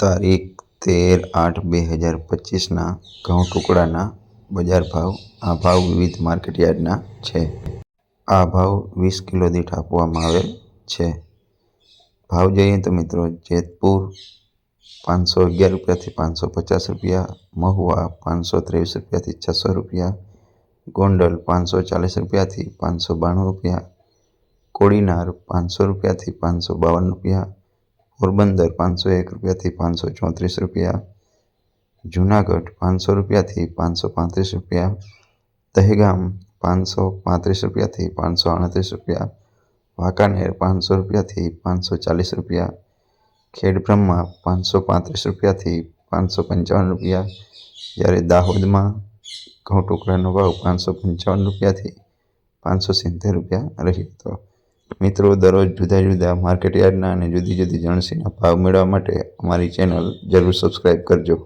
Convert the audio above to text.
તારીખ તેર આઠ બે હજાર પચીસના ઘઉં ટુકડાના બજાર ભાવ, આ ભાવ વિવિધ માર્કેટયાર્ડના છે. આ ભાવ વીસ કિલો દીઠ આપવામાં આવેલ છે. ભાવ જોઈએ તો મિત્રો, જેતપુર પાંચસો અગિયાર રૂપિયાથી પાંચસો પચાસ રૂપિયા, મહુવા પાંચસો ત્રેવીસ રૂપિયાથી છસો રૂપિયા, ગોંડલ પાંચસો ચાલીસ રૂપિયાથી પાંચસો બાણું રૂપિયા, કોડીનાર પાંચસો રૂપિયાથી પાંચસો બાવન રૂપિયા પોરબંદર પાંચસો એક રૂપિયાથી પાંચસો ચોત્રીસ રૂપિયા, જુનાગઢ પાંચસો રૂપિયાથી પાંચસો પાંત્રીસ રૂપિયા, દહેગામ પાંચસો પાંત્રીસ રૂપિયાથી પાંચસો આડત્રીસ રૂપિયા, વાંકાનેર પાંચસો રૂપિયાથી પાંચસો ચાલીસ રૂપિયા, ખેડબ્રહ્મા પાંચસો પાંત્રીસ રૂપિયાથી પાંચસો પંચાવન રૂપિયા, જ્યારે દાહોદમાં ઘઉં ટુકડાનો ભાવ પાંચસો પંચાવન રૂપિયાથી પાંચસો સિત્તેર રૂપિયા રહ્યો હતો. મિત્રો, દરરોજ જુદા જુદા માર્કેટ યાર્ડના અને જુદી જુદી જણસીના ભાવ મેળવવા માટે અમારી ચેનલ જરૂર સબસ્ક્રાઈબ કરજો.